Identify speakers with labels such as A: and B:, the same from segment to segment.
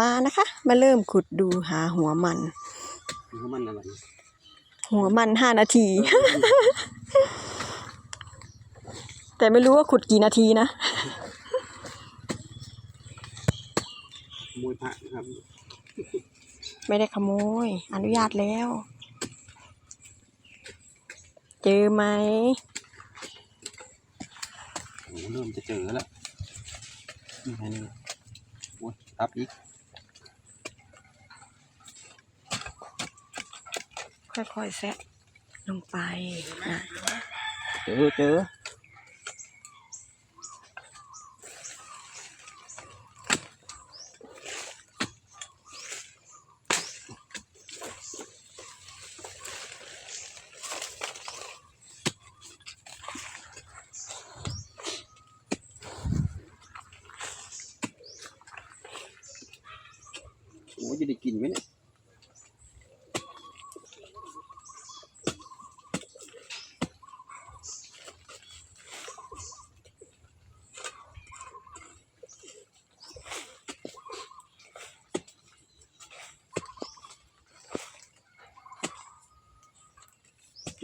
A: มานะคะ มาเริ่มขุดดูหาหัวมัน
B: คือมันอะไร
A: หัวมันห้านาที แต่ไม่รู้ว่าขุดกี่นาทีนะ
B: ขโมยพระนะครับ
A: ไม่ได้ขโมย อนุญาตแล้ว เจอไหม
B: โอ้เริ่มจะเจอแล้วนี่ไงนี่โอ้ยรับอีก
A: ค่อยๆแซะลงไปนะ
B: เจอเจอโอ้ยจะได้กินไหมเนี่ย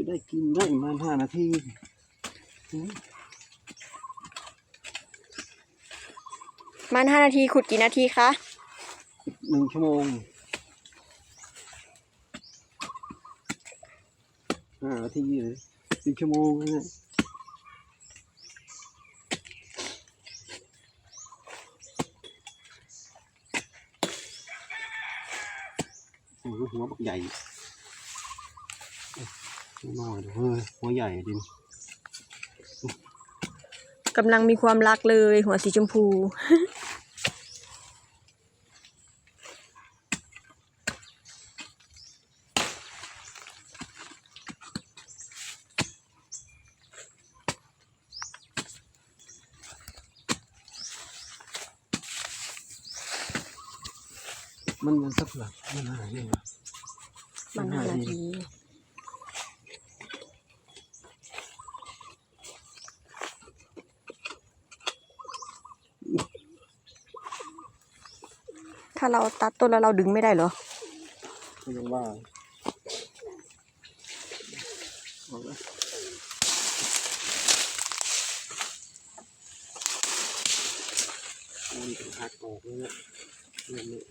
B: จะได้กินได้ประมาณห้านาทีอืม
A: มันห้านาทีขุดกี่นาทีคะ
B: หนึ่งชั่วโมงห้านาทีเลยสิบชั่วโมงนะเนี่ยโอ้โหหัวบักใหญ่ หัวน้อยเฮ้ยหัวใหญ่ดิน
A: กำลังมีความรักเลยหัวสีชมพู
B: มันมันสักหลักมันหายยังไง
A: มันห้าน ถ้าเราตัดต้นแล้วเราดึงไม่ได้เหรอ
B: ก็ยังว่าเอาละมันเป็นหักออกเลยเนี่ยเนี่ยเนี่ย